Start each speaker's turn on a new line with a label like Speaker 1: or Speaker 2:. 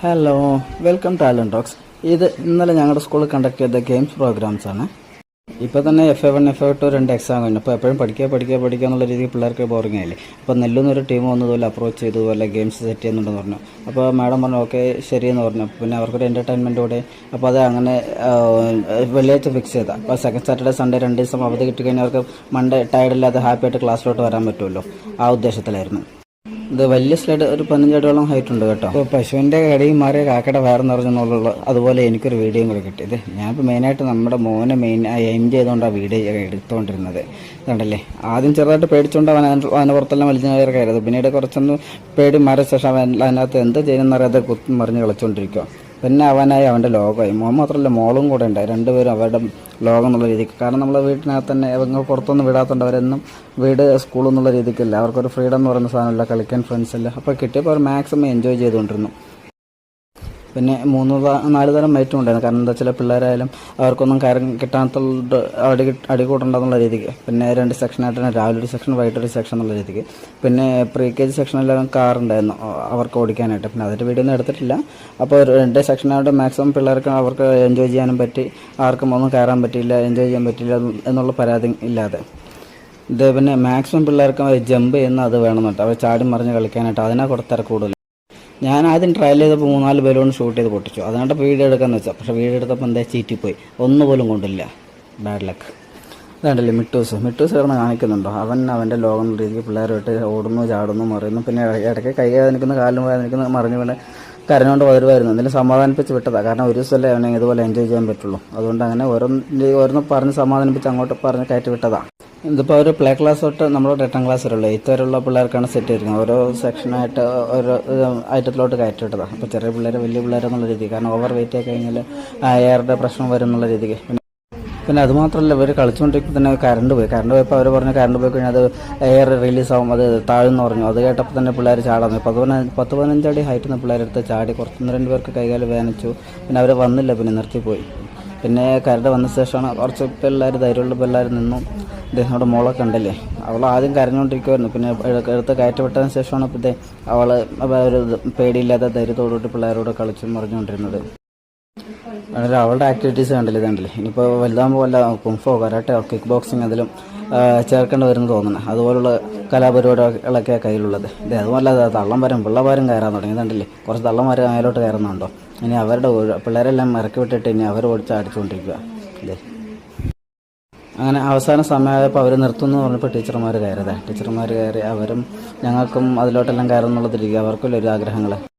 Speaker 1: Hello welcome talent talks ഇത് ഇന്നലെ ഞങ്ങളുടെ സ്കൂളിൽ കണ്ടക്ട് ചെയ്ത ഗെയിംസ് പ്രോഗ്രാംസ് ആണ്. ഇപ്പോൾ തന്നെ F A one F A two രണ്ട് എക്സാം കഴിഞ്ഞു അപ്പോൾ എപ്പോഴും പഠിക്കുക പഠിക്കുക പഠിക്കുക എന്നുള്ള രീതിയിൽ പിള്ളേർക്ക് ബോറിംഗ് ആയില്ലേ? അപ്പോൾ നെല്ലുന്നൊരു ടീം വന്നതുപോലെ അപ്രോച്ച് ചെയ്തു പോലെ ഗെയിംസ് സെറ്റ് ചെയ്യുന്നുണ്ടെന്ന് പറഞ്ഞു. അപ്പോൾ മാഡം പറഞ്ഞു ഓക്കെ ശരിയെന്ന് പറഞ്ഞു. പിന്നെ അവർക്കൊരു എന്റർടൈൻമെന്റ് കൂടെ. അപ്പോൾ അത് അങ്ങനെ വെള്ളിയാഴ്ച ഫിക്സ് ചെയ്താൽ അപ്പോൾ സെക്കൻഡ് സാറ്റർഡേ സൺഡേ രണ്ട് ദിവസം അവധി കിട്ടിക്കഴിഞ്ഞാൽ അവർക്ക് മൺഡേ ടയർഡില്ലാതെ ഹാപ്പി ആയിട്ട് ക്ലാസ്സിലോട്ട് വരാൻ പറ്റുമല്ലോ. ആ ഉദ്ദേശത്തിലായിരുന്നു. ഇത് വലിയ സ്ലൈഡ് ഒരു പതിനഞ്ചടിയോളം ഹൈറ്റ് ഉണ്ട് കേട്ടോ. ഇപ്പോൾ പശുവിന്റെ കടയും മാറിയ കാക്കയുടെ വയറ് നിറഞ്ഞെന്നുള്ള അതുപോലെ എനിക്കൊരു വീഡിയോയും കൂടെ കിട്ടിയത് ഞാനിപ്പോൾ മെയിനായിട്ട് നമ്മുടെ മോനെ മെയിൻ എയിം ചെയ്തുകൊണ്ടാണ് വീഡിയോ എടുത്തുകൊണ്ടിരുന്നത് കണ്ടല്ലേ ആദ്യം ചെറുതായിട്ട് പേടിച്ചുകൊണ്ട് അവൻ അതിന് പുറത്തെല്ലാം വലിച്ചു കയറിയത്. പിന്നീട് കുറച്ചൊന്ന് പേടി മാറിയ ശേഷം അവൻ അതിനകത്ത് എന്ത് ചെയ്യുന്നറിയാതെ കുത്തി മറിഞ്ഞ് കളിച്ചുകൊണ്ടിരിക്കുക പിന്നെ അവനായി അവന്റെ ലോകമായി. മോൻ മാത്രമല്ല മോളും കൂടെ ഉണ്ടായി. രണ്ടുപേരും അവരുടെ ലോകം എന്നുള്ള രീതിക്ക്. കാരണം നമ്മളെ വീട്ടിനകത്ത് തന്നെ ഇവങ്ങൾ പുറത്തൊന്നും വിടാത്തതുകൊണ്ട് അവരെന്നും വീട് സ്കൂൾ എന്നുള്ള രീതിക്കല്ല. അവർക്കൊരു ഫ്രീഡം എന്ന് പറയുന്ന സാധനമില്ല കളിക്കാൻ ഫ്രണ്ട്സ് അല്ല അപ്പോൾ കിട്ടിയപ്പോൾ അവർ മാക്സിമം എൻജോയ് ചെയ്തുകൊണ്ടിരുന്നു. പിന്നെ മൂന്ന് നാല് തരം മൈറ്റും ഉണ്ടായിരുന്നു. കാരണം എന്താ വെച്ചാൽ പിള്ളേരായാലും അവർക്കൊന്നും കാര്യം കിട്ടാത്തത് അടി അടി കൂട്ടണ്ടെന്നുള്ള രീതിക്ക്. പിന്നെ രണ്ട് സെക്ഷനായിട്ടാണ് രാവിലെ ഒരു സെക്ഷൻ വൈകിട്ടൊരു സെക്ഷൻ എന്നുള്ള രീതിക്ക്. പിന്നെ പ്രീ കെ ജി സെക്ഷനിലെല്ലാം കാർ ഉണ്ടായിരുന്നു അവർക്ക് ഓടിക്കാനായിട്ട്. പിന്നെ അതിന്റെ വീഡിയോ ഒന്നും എടുത്തിട്ടില്ല. അപ്പോൾ രണ്ട് സെക്ഷനായിട്ട് മാക്സിമം പിള്ളേർക്ക് അവർക്ക് എൻജോയ് ചെയ്യാനും പറ്റി ആർക്കും ഒന്നും കയറാൻ പറ്റിയില്ല എൻജോയ് ചെയ്യാൻ പറ്റിയില്ല എന്നുള്ള പരാതി ഇല്ലാതെ. ഇത് പിന്നെ മാക്സിമം പിള്ളേർക്ക് ജമ്പ് ചെയ്യുന്ന അത് വേണമെന്നുണ്ട് അവർ ചാടി മറിഞ്ഞ് കളിക്കാനായിട്ട് അതിനെ കൊടുത്തര കൂടുതൽ ഞാൻ ആദ്യം ട്രയൽ ചെയ്തപ്പോൾ മൂന്നാൽ ബലൂൺ ഷൂട്ട് ചെയ്ത് പൊട്ടിച്ചു. അതുകൊണ്ട് വീഡിയോ എടുക്കാമെന്ന് വെച്ചാൽ പക്ഷേ വീഡിയോ എടുത്തപ്പോൾ എന്താ ചീറ്റിപ്പോയി. ഒന്നുപോലും കൊണ്ടില്ല. ബാഡ് ലക്ക് അതാണ് മിട്ടൂസ്. മിട്ടൂസ് കിടന്ന് കാണിക്കുന്നുണ്ടോ? അവൻ അവന്റെ ലോകം രീതിക്ക് പിള്ളേരുമായിട്ട് ഓടുന്നു ചാടുന്നു മറിയുന്നു. പിന്നെ ഇടയ്ക്ക് കൈ വേദനിക്കുന്ന കാലും വേദനിക്കുന്ന മറിഞ്ഞു വീണ് കരഞ്ഞുകൊണ്ട് വരുമായിരുന്നു എന്തെങ്കിലും സമാധാനിപ്പിച്ച് വിട്ടതാണ് കാരണം ഒരു ദിവസമല്ലേ അവനെ ഇതുപോലെ എൻജോയ് ചെയ്യാൻ പറ്റുള്ളൂ. അതുകൊണ്ട് അങ്ങനെ ഓരോന്ന് ഓരോന്ന് പറഞ്ഞ് സമാധാനിപ്പിച്ച് അങ്ങോട്ട് പറഞ്ഞ് കയറ്റി വിട്ടതാണ് ഇതിപ്പോൾ ഒരു പ്ലേ ക്ലാസ് തൊട്ട് നമ്മുടെ എട്ടാം ക്ലാസ് വരെയുള്ള. എയ്ത്ത് വരെയുള്ള പിള്ളേർക്കാണ് സെറ്റ് ചെയ്തിരിക്കുന്നത് ഓരോ സെക്ഷനായിട്ട് ഓരോ ഐറ്റത്തിലോട്ട് കയറ്റി വിട്ടതാണ് അപ്പോൾ ചെറിയ പിള്ളേർ വലിയ പിള്ളേർ എന്നുള്ള രീതിക്ക്. കാരണം ഓവർ വെയിറ്റ് ആയി കഴിഞ്ഞാൽ എയറിന്റെ പ്രശ്നം വരും എന്നുള്ള രീതിക്ക്. പിന്നെ അതുമാത്രമല്ല ഇവർ കളിച്ചുകൊണ്ടിരിക്കുമ്പോൾ തന്നെ കറണ്ട് പോയി. കറണ്ട് പോയപ്പോൾ അവർ പറഞ്ഞു കറണ്ട് പോയി കഴിഞ്ഞാൽ അത് എയർ റിലീസ് ആവും അത് താഴ്ന്നു പറഞ്ഞു. അത് കേട്ടപ്പോൾ തന്നെ പിള്ളേർ തുടങ്ങി. പത്ത് പതിനഞ്ച് പത്ത് പതിനഞ്ചടി ഹൈറ്റ് പിള്ളേരെടുത്ത് ചാടി കുറച്ചൊന്ന് രണ്ട് പേർക്ക് കൈകാലം വേനച്ചു പിന്നെ അവർ വന്നില്ല പിന്നെ നിർത്തിപ്പോയി. പിന്നെ കരട് വന്ന ശേഷമാണ് കുറച്ച് പിള്ളേർ ധൈര്യമുള്ള പിള്ളേർ നിന്നും. നമ്മുടെ മോളൊക്കെ ഉണ്ടല്ലേ അവൾ ആദ്യം കരഞ്ഞുകൊണ്ടിരിക്കുമായിരുന്നു പിന്നെ എടുത്ത് കയറ്റപ്പെട്ടതിന് ശേഷമാണ് ഇപ്പോഴത്തെ അവൾ ഒരു പേടിയില്ലാത്ത ധൈര്യത്തോടുകൂടി പിള്ളേരോട് കളിച്ചും മറിഞ്ഞുകൊണ്ടിരുന്നത്. അങ്ങനെ അവളുടെ ആക്ടിവിറ്റീസ് കണ്ടില്ല കണ്ടില്ലേ? ഇനിയിപ്പോൾ വലുതാകുമ്പോൾ വല്ല കുംഫോ കരാട്ടയോ കിക്ക് ബോക്സിങ് അതിലും ചേർക്കേണ്ടി വരുന്നു തോന്നുന്നു. അതുപോലുള്ള കലാപരിപാടികളൊക്കെ കയ്യിലുള്ളത്. ഇത് അതുപോലെ അത് തള്ളം വരും പിള്ളമാരും കയറാൻ തുടങ്ങി കണ്ടില്ലേ? കുറച്ച് തള്ളമാർ മേലോട്ട് കയറുന്നുണ്ടോ? ഇനി അവരുടെ പിള്ളേരെല്ലാം ഇറക്കി വിട്ടിട്ട് ഇനി അവർ ഓടിച്ച് അടിച്ചുകൊണ്ടിരിക്കുക ഇതേ അങ്ങനെ അവസാന സമയമായപ്പോൾ അവർ നിർത്തുന്നു പറഞ്ഞപ്പോൾ ടീച്ചർമാർ കയറിയതാണ് ടീച്ചർമാർ കയറി അവരും ഞങ്ങൾക്കും അതിലോട്ടെല്ലാം കയറുന്നുള്ളതിരിക്കുക അവർക്കുള്ളൊരു ആഗ്രഹങ്ങൾ